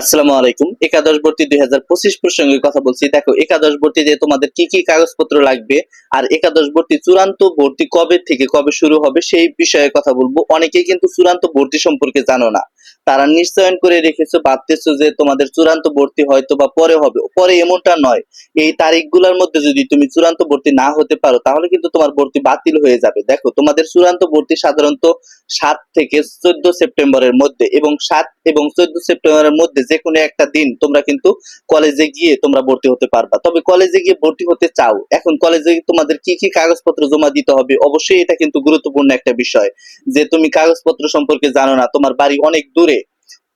আসসালামু আলাইকুম। একাদশ ভর্তি দুই হাজার পঁচিশ প্রসঙ্গে কথা বলছি। দেখো, একাদশ ভর্তিতে তোমাদের কি কি কাগজপত্র লাগবে আর একাদশ ভর্তি চূড়ান্ত ভর্তি কবে থেকে কবে শুরু হবে সেই বিষয়ে কথা বলব। অনেকেই কিন্তু চূড়ান্ত ভর্তি সম্পর্কে জানো না। তারা নিশ্চয়ন করে রেখেছো, ভাবতেছো যে তোমাদের চূড়ান্ত ভর্তি হয়তো বা পরে হবে। পরে এমনটা নয়। এই তারিখগুলোর মধ্যে যদি তুমি চূড়ান্ত ভর্তি না হতে পারো, তাহলে কিন্তু তোমার ভর্তি বাতিল হয়ে যাবে। দেখো, তোমাদের চূড়ান্ত ভর্তি সাধারণত সাত থেকে চোদ্দ সেপ্টেম্বরের মধ্যে এবং সাত এবং চোদ্দ সেপ্টেম্বরের মধ্যে যে কোনো একটা দিন তোমরা কিন্তু কলেজে গিয়ে তোমরা ভর্তি হতে পারবা। তবে কলেজে গিয়ে ভর্তি হতে চাও। এখন কলেজে তোমাদের কি কি কাগজপত্র জমা দিতে হবে? অবশ্যই এটা কিন্তু গুরুত্বপূর্ণ একটা বিষয় যে তুমি কাগজপত্র সম্পর্কে জানো না। তোমার বাড়ি অনেক দূরে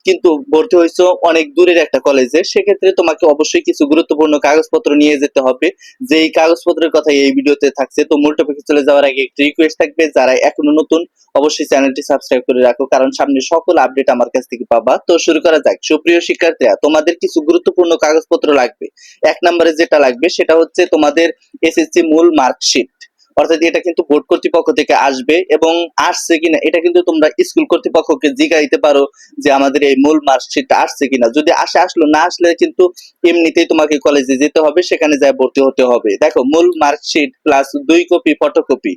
কিন্তু ভর্তি হয়েছো অনেক দূরের একটা কলেজে সেক্ষেত্রে তোমাকে অবশ্যই কিছু গুরুত্বপূর্ণ কাগজপত্র নিয়ে যেতে হবে। যে এই কাগজপত্রের কথা এই ভিডিওতে থাকছে, তো মূল টপিকে চলে যাওয়ার আগে একটি রিকোয়েস্ট থাকবে, যারা এখনও নতুন, অবশ্যই চ্যানেলটি সাবস্ক্রাইব করে রাখো, কারণ সামনে সকল আপডেট আমার কাছ থেকে পাবা। তো শুরু করা যাক। সুপ্রিয় শিক্ষার্থীরা, তোমাদের কিছু গুরুত্বপূর্ণ কাগজপত্র লাগবে। এক নম্বরে যেটা লাগবে, সেটা হচ্ছে তোমাদের এসএসসি মূল মার্কশিট অর্থাৎ এটা কিন্তু বোর্ড কর্তৃপক্ষ থেকে আসবে এবং আসছে কিনা, এটা কিন্তু তোমরা স্কুল কর্তৃপক্ষকে জিগাইতে পারো যে আমাদের এই মূল মার্কশিটটা আসছে কিনা। যদি আসে, আসলো, না আসলে কিন্তু এমনিতেই তোমাকে কলেজে যেতে হবে, সেখানে যায় ভর্তি হতে হবে। দেখো, মূল মার্কশিট প্লাস দুই কপি ফটোকপি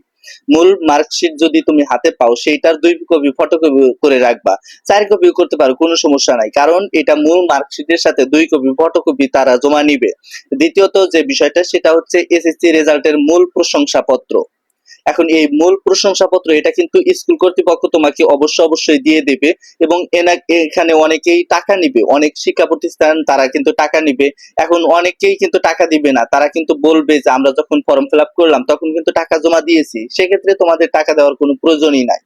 মূল মার্কশিট যদি তুমি হাতে পাও, সেইটার দুই কপি ফটোকপি করে রাখবা। চার কপিও করতে পারো, কোনো সমস্যা নাই। কারণ এটা মূল মার্কশিটের সাথে দুই কপি ফটোকপি তারা জমা নিবে। দ্বিতীয়ত যে বিষয়টা, সেটা হচ্ছে এসএসসি রেজাল্টের মূল প্রশংসাপত্র। এখন এই মূল প্রশংসাপত্র, এটা কিন্তু স্কুল কর্তৃপক্ষ তোমাকে অবশ্য অবশ্যই দিয়ে দেবে এবং এখানে অনেকেই টাকা নিবে। অনেক শিক্ষা প্রতিষ্ঠান, তারা কিন্তু টাকা নিবে। এখন অনেকেই কিন্তু টাকা দিবে না। তারা কিন্তু বলবে যে, আমরা যখন ফর্ম ফিল করলাম, তখন কিন্তু টাকা জমা দিয়েছি। সেক্ষেত্রে তোমাদের টাকা দেওয়ার কোনো প্রয়োজনই নাই।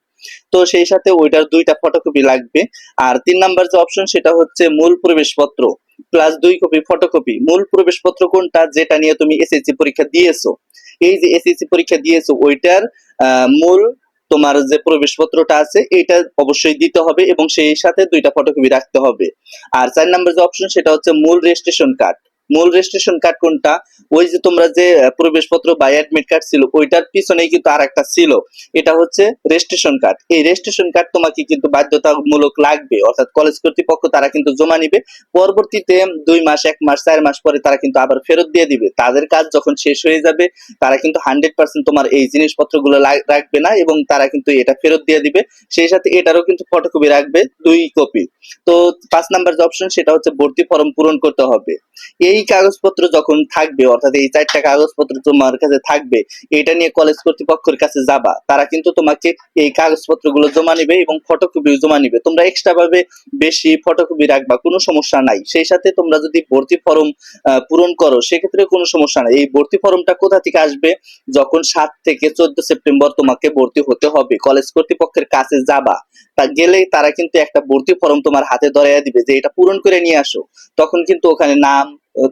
তো সেই সাথে ওইটার দুইটা ফটোকপি লাগবে। আর তিন নাম্বার যে অপশন সেটা হচ্ছে মূল প্রবেশপত্র প্লাস দুই কপি ফটোকপি। মূল প্রবেশপত্র কোনটা, যেটা নিয়ে তুমি এসএসসি পরীক্ষা দিয়েছ? এই যে এসএসসি পরীক্ষা দিয়েছ, ওইটার মূল তোমার যে প্রবেশপত্রটা আছে এটা অবশ্যই দিতে হবে এবং সেই সাথে দুইটা ফটোকপি রাখতে হবে। আর চার নাম্বার যে অপশন সেটা হচ্ছে মূল রেজিস্ট্রেশন কার্ড মূল রেজিস্ট্রেশন কার্ড কোনটা? ওই যে তোমরা যে প্রবেশপত্র বা অ্যাডমিট কার্ড ছিল, ওইটার পিছনেই কিন্তু আর একটা ছিল। এটা হচ্ছে রেজিস্ট্রেশন কার্ড এই রেজিস্ট্রেশন কার্ড তোমাকে কিন্তু বাধ্যতামূলক লাগবে। অর্থাৎ কলেজ কর্তৃপক্ষ তারা কিন্তু জমা নিবে। পরবর্তীতে দুই মাস, এক মাস, চার মাস পরে তারা কিন্তু আবার ফেরত দিয়ে দিবে। তাদের কাজ যখন শেষ হয়ে যাবে, তারা কিন্তু হান্ড্রেড পার্সেন্ট তোমার এই জিনিসপত্রগুলো রাখবে না এবং তারা কিন্তু এটা ফেরত দিয়ে দিবে। সেই সাথে এটারও কিন্তু ফটোকপি রাখবে দুই কপি তো পাঁচ নাম্বার যে অপশন সেটা হচ্ছে ভর্তি ফর্ম পূরণ করতে হবে। এই কাগজপত্র যখন থাকবে, অর্থাৎ এই চারটা কাগজপত্র তোমার কাছে থাকবে, এটা নিয়ে কলেজ কর্তৃপক্ষের কাছে যাবা। তারা কিন্তু তোমাকে এই কাগজপত্রগুলো জমা নিবে এবং ফটোকপি জমা নিবে। তোমরা এক্সট্রা ভাবে বেশি ফটোকপি রাখবা, কোনো সমস্যা নাই। সেই সাথে তোমরা যদি ভর্তি ফর্ম পূরণ করো, সেক্ষেত্রে কোনো সমস্যা নাই। এই ভর্তি ফর্মটা কোথা থেকে আসবে? যখন সাত থেকে চোদ্দ সেপ্টেম্বর তোমাকে ভর্তি হতে হবে। কলেজ কর্তৃপক্ষের কাছে যাবা। তা গেলে তারা কিন্তু একটা ভর্তি ফর্ম তোমার হাতে ধরাইয়া দিবে যে এটা পূরণ করে নিয়ে আসো। তখন কিন্তু ওখানে নাম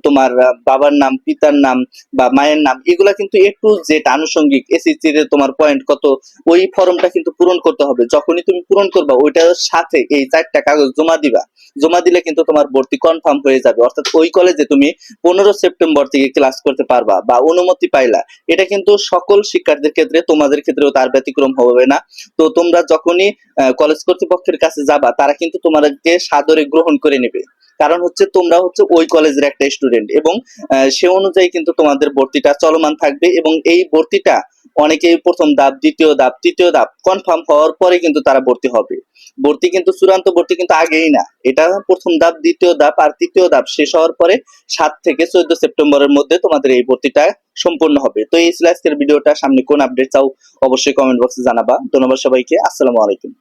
তোমার বাবার নাম, পিতার নাম বা মায়ের নাম, এগুলা কিন্তু একটু যেটা আনুষঙ্গিক এসএসসি তে তোমার পয়েন্ট কত, ওই ফর্মটা কিন্তু পূরণ করতে হবে। যখনই তুমি পূরণ করবা, ওইটার সাথে এই চারটা কাগজ জমা দিবা। জমা দিলে কিন্তু তোমার ভর্তি কনফার্ম হয়ে যাবে। অর্থাৎ ওই কলেজে তুমি পনেরো সেপ্টেম্বর থেকে ক্লাস করতে পারবা বা অনুমতি পাইলা। এটা কিন্তু সকল শিক্ষার্থীর ক্ষেত্রে, তোমাদের ক্ষেত্রেও তার ব্যতিক্রম হবে না। তো তোমরা যখনই কলেজ কর্তৃপক্ষের কাছে যাবা, তারা কিন্তু তোমাদেরকে সাদরে গ্রহণ করে নেবে। কারণ হচ্ছে তোমরা হচ্ছে ওই কলেজের একটা স্টুডেন্ট এবং সে অনুযায়ী কিন্তু তোমাদের ভর্তিটা চলমান থাকবে এবং এই ভর্তিটা অনেকেই প্রথম ধাপ, দ্বিতীয় ধাপ, তৃতীয় ধাপ কনফার্ম হওয়ার পরে কিন্তু তারা ভর্তি হবে। ভর্তি কিন্তু, চূড়ান্ত ভর্তি কিন্তু আগেই না। এটা প্রথম ধাপ, দ্বিতীয় ধাপ আর তৃতীয় ধাপ শেষ হওয়ার পরে সাত থেকে চোদ্দ সেপ্টেম্বরের মধ্যে তোমাদের এই ভর্তিটা সম্পূর্ণ হবে। তো এই ছিল আজকের ভিডিওটা। সামনে কোন আপডেট চাও অবশ্যই কমেন্ট বক্সে জানাবা। ধন্যবাদ সবাইকে। আসসালামু আলাইকুম।